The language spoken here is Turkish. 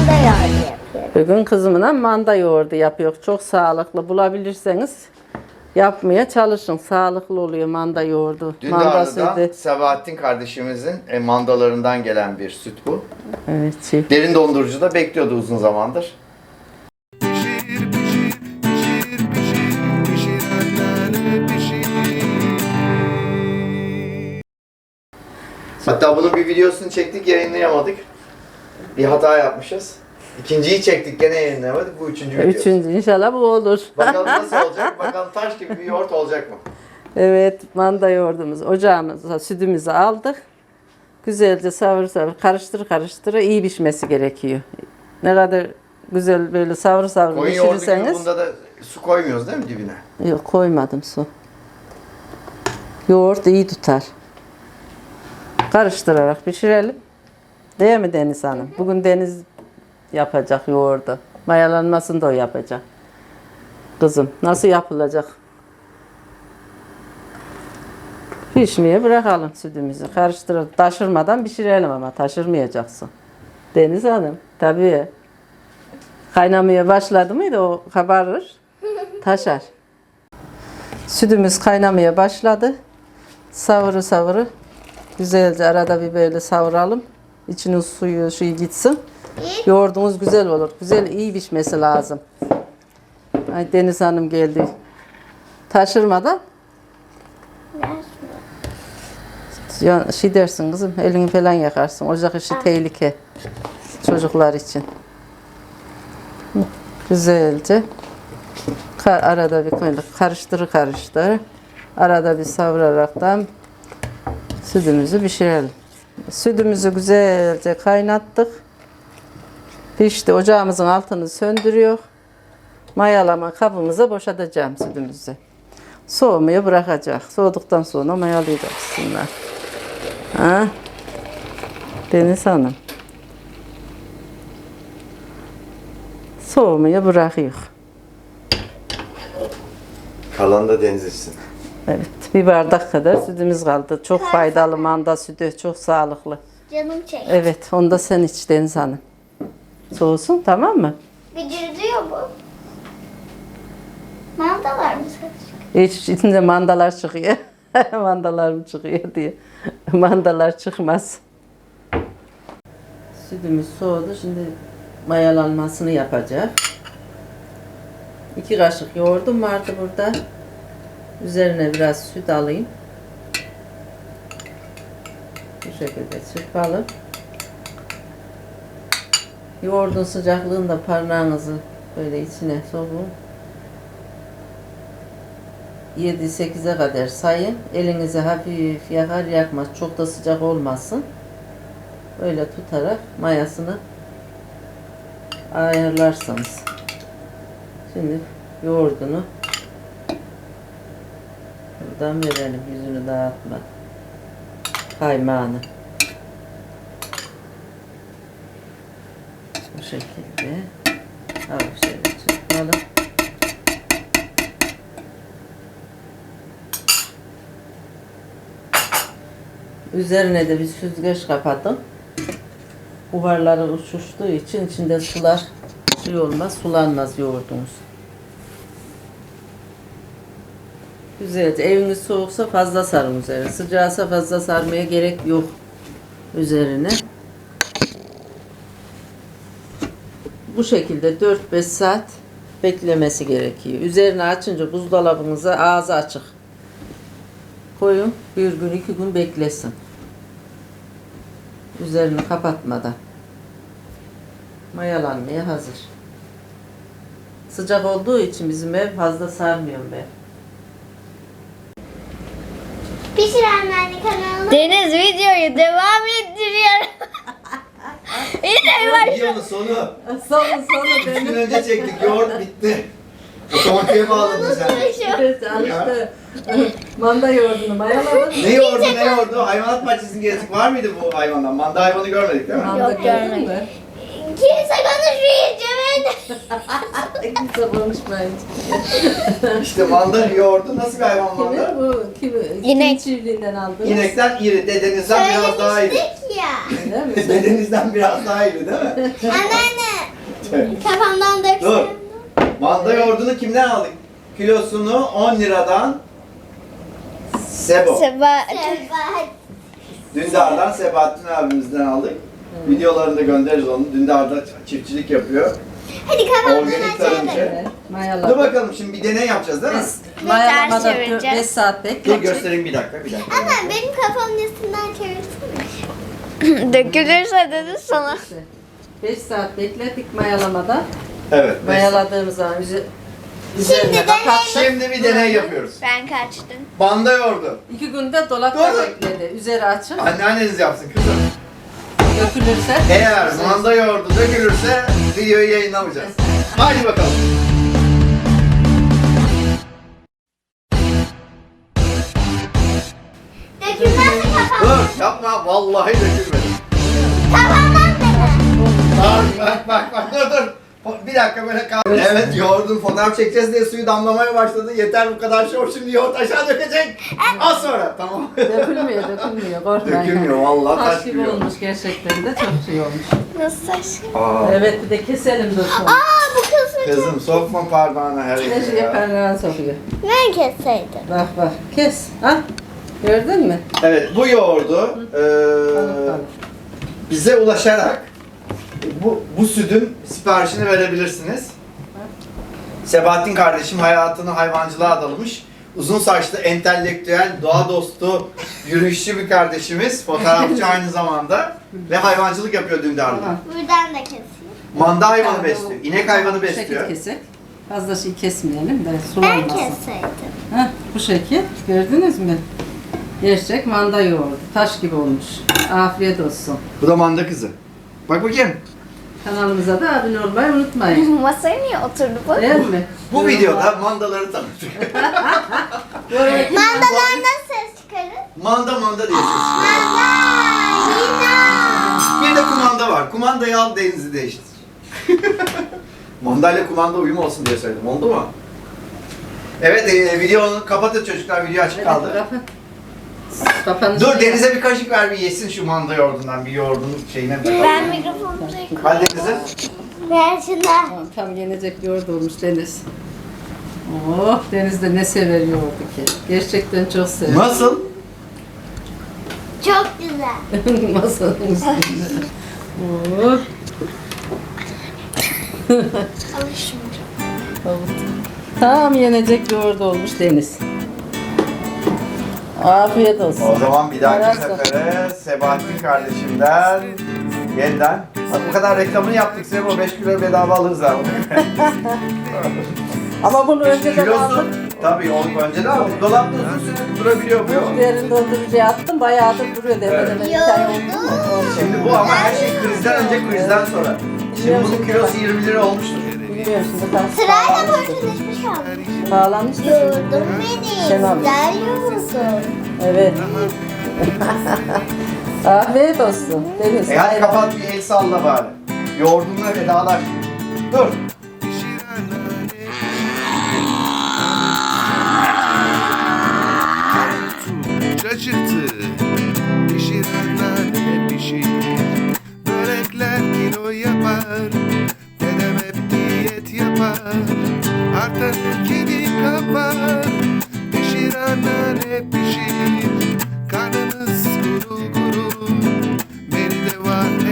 manda yoğurdu yapıyorum. Bugün kızımla manda yoğurdu yapıyor. Çok sağlıklı. Bulabilirseniz yapmaya çalışın. Sağlıklı oluyor manda yoğurdu. Manda Dündarlı'dan sütü. Sabahattin kardeşimizin e, mandalarından gelen bir süt bu. Evet çift. Derin dondurucuda bekliyordu uzun zamandır. Pişir pişir pişir pişir pişir anneanne pişir. Hatta bunun bir videosunu çektik yayınlayamadık. Bir hata yapmışız. İkinciyi çektik gene yayınlayamadık. Bu üçüncü video. Üçüncü inşallah bu olur. Bakalım nasıl olacak? Bakalım taş gibi bir yoğurt olacak mı? Evet manda yoğurdumuz. Ocağımıza sütümüzü aldık. Güzelce savur savur karıştır karıştır iyi pişmesi gerekiyor. Ne kadar güzel böyle savur savur Koyun yoğurdu gibi pişirirseniz. bunda da su koymuyoruz değil mi dibine? Yok koymadım su. Yoğurt iyi tutar. Karıştırarak pişirelim. Değil mi Deniz Hanım? Bugün Deniz yapacak yoğurdu. Mayalanmasını da o yapacak. Kızım nasıl yapılacak? Pişmeye bırakalım sütümüzü. Karıştırıp taşırmadan pişirelim ama taşırmayacaksın. Deniz Hanım tabii. Kaynamaya başladı mıydı o kabarır. Taşar. Sütümüz kaynamaya başladı. Savuru savuru. Güzelce arada bir böyle savuralım. İçinin suyu suyu gitsin. Yoğurdumuz güzel olur. Güzel iyi pişmesi lazım. Ay Deniz Hanım geldi. Taşırmadan ya, şey dersin kızım elini falan yakarsın. Ocak işi tehlike. Çocuklar için. Güzelce arada bir karıştırı karıştır. Arada bir savuraraktan sütümüzü pişirelim. Sütümüzü güzelce kaynattık. Pişti. Ocağımızın altını söndürüyor. Mayalama kabımıza boşaltacağım sütümüzü. Soğumaya bırakacak. Soğuduktan sonra mayalayacaksınlar. Ha? Deniz Hanım. Soğumaya bırakıyor. Kalan da deniz içsin. Evet, bir bardak kadar sütümüz kaldı. Çok faydalı manda sütü, çok sağlıklı. Canım çek. Evet, onu da sen iç Deniz Hanım. Soğusun, tamam mı? Gıcırdıyor bu. Mandalar mı satacak? Hiç içinde mandalar çıkıyor. mandalar mı çıkıyor diye. mandalar çıkmaz. Sütümüz soğudu. Şimdi mayalanmasını yapacak. İki kaşık yoğurdum vardı burada. Üzerine biraz süt alayım. Bu şekilde çırpalım. Yoğurdun sıcaklığında parmağınızı böyle içine sokun. 7-8'e kadar sayın. Elinizi hafif yakar yakmaz. Çok da sıcak olmasın. Böyle tutarak mayasını ayarlarsınız. Şimdi yoğurdunu buradan verelim yüzünü dağıtma. Kaymağını. Bu şekilde. Şöyle çırpalım. Üzerine de bir süzgeç kapattım. Buharları uçuştuğu için içinde sular şey olmaz, sulanmaz yoğurdumuz. Güzelce. Eviniz soğuksa fazla sarın üzerine. Sıcaksa fazla sarmaya gerek yok üzerine. Bu şekilde 4-5 saat beklemesi gerekiyor. Üzerine açınca buzdolabınıza ağzı açık. Koyun bir gün iki gün beklesin. Üzerini kapatmadan. Mayalanmaya hazır. Sıcak olduğu için bizim ev fazla sarmıyorum ben. Pişir anneanne kanalına. Deniz videoyu devam ettiriyor. Yine var. Videonun sonu. Sonu sonu Üç gün önce çektik. Yoğurt bitti. Otomatiğe bağladın sen. Evet, alıştı. Manda yoğurdunu mayaladım. Ne yoğurdu ne yoğurdu? Hayvanat bahçesini gezdik. Var mıydı bu hayvandan? Manda hayvanı görmedik değil mi? Manda Yok, gördün görmedim. mü? Kimse konuşmayacak. Kimse konuşmayın. İşte manda yoğurdu. Nasıl bir hayvan Kimi manda? bu? Kimi? İnek. Kim çiftliğinden aldınız? İnekten iri. Dedenizden biraz daha iri. Söylemiştik ya. Değil mi? Dedenizden biraz daha iri değil mi? Anneanne. Kafamdan da Dur. Manda yoğurdunu kimden aldık? Kilosunu 10 liradan Sebo. Seba. Sebat. Dündar'dan Sebahattin abimizden aldık. Videolarını da göndeririz onu. Dündar'da çiftçilik yapıyor. Hadi kafamdan Organik açalım. tarımcı. Evet, Dur bakalım şimdi bir deney yapacağız değil mi? Biz mayalamada ters çevireceğiz. 5 saat Dur göstereyim bir dakika bir dakika. Ama benim kafamın üstünden çevirsene. Dökülürse dedi sana. 5 saat beklettik mayalamada. Evet. beş Mayaladığımız zaman üze- üzerine Şimdi kapattık. Şimdi bir deney yapıyoruz. Ben kaçtım. Banda yoğurdu. İki günde dolapta bekledi. Üzeri açık. Anneanneniz yapsın kızım. Dökülürse. Eğer manda yoğurdu dökülürse videoyu yayınlamayacağız. Hadi bakalım. Dökülmezse. Dur yapma vallahi dökülmedi. Kafamdan dene. Bak bak bak bak dur dur. Bir dakika böyle kal. Evet yoğurdun fotoğraf çekeceğiz diye suyu damlamaya başladı. Yeter bu kadar şov şimdi yoğurt aşağı dökecek. Az sonra tamam. Dökülmüyor, dökülmüyor. Korkmayın. Dökülmüyor vallahi Taş taş gibi gibi olmuş. gerçekten de çok şey olmuş. Nasıl aşkım? Aa, Evet bir de keselim dursun. Aa bu kısmı. Kızım sokma parmağını her Ne yere şey ya. yaparlar sokuyor. Ben kesseydim. Bak bak kes. Ha? Gördün mü? Evet bu yoğurdu eee, bize ulaşarak bu, bu sütün siparişini verebilirsiniz. Sebahattin kardeşim hayatını hayvancılığa adamış. Uzun saçlı, entelektüel, doğa dostu, yürüyüşçü bir kardeşimiz. Fotoğrafçı aynı zamanda. Ve hayvancılık yapıyor Dündar'da. Buradan da keseyim. Manda hayvanı besliyor. inek hayvanı besliyor. kesek. Fazla şey kesmeyelim de Ben sulanmasın. kesseydim. Heh, bu şekil. Gördünüz mü? Gerçek manda yoğurdu. Taş gibi olmuş. Afiyet olsun. Bu da manda kızı. Bak bakayım. Kanalımıza da abone olmayı unutmayın. Masaya niye oturdu bu? Değil mi? Bu videoda mandaları tanıttık. Mandalardan ses çıkarın. manda manda diye ses çıkıyor. Manda. Bir de kumanda var. Kumandayı al denizi değiştir. Mandayla kumanda uyumu olsun diye söyledim. Oldu mu? Evet e, videonu kapatın çocuklar. Video açık kaldı. Kapat. Kapanış. Dur Deniz'e bir kaşık ver bir yesin şu manda yoğurdundan. Bir yoğurdun şeyine. Ben mikrofonu bırakayım. Hadi Deniz'e. Ver. Tamam, tam yenecek yoğurt olmuş Deniz. Oh Deniz de ne sever yoğurdu ki. Gerçekten çok sever. Nasıl? Çok güzel. Masanın üstünde. Oh. Tam yenecek yoğurt olmuş Deniz. Afiyet olsun. O zaman bir dahaki Ararsa. sefere Sebahattin kardeşimden yeniden. Bak bu kadar reklamını yaptık Sebo 5 kilo bedava alırız abi. Ama bunu önceden Kilosu aldım. tabii onu önceden aldık. Dolapta uzun süre durabiliyor bu. Derin dondurucuya attım. Bayağıdır duruyor tane oldu mu? Oldu. Şimdi bu ama her şey krizden önce krizden sonra. Şimdi bunun kilosu 20 lira olmuştur. Bilmiyorum şimdi ben Sırayla kalmış. bağlanmış mı? Yoğurdum beni. Tamam. Güzel yoğurdum. Evet. Afiyet olsun. Deniz. E hadi kapat bir el salla bari. Yoğurdunla vedalaş. Dur. Şaşırtı Pişirenler hep pişirir Börekler kilo yapar et yapar. Artar kedi kapar. Pişir anneanne pişir. Karnımız gurul gurul. Beni de var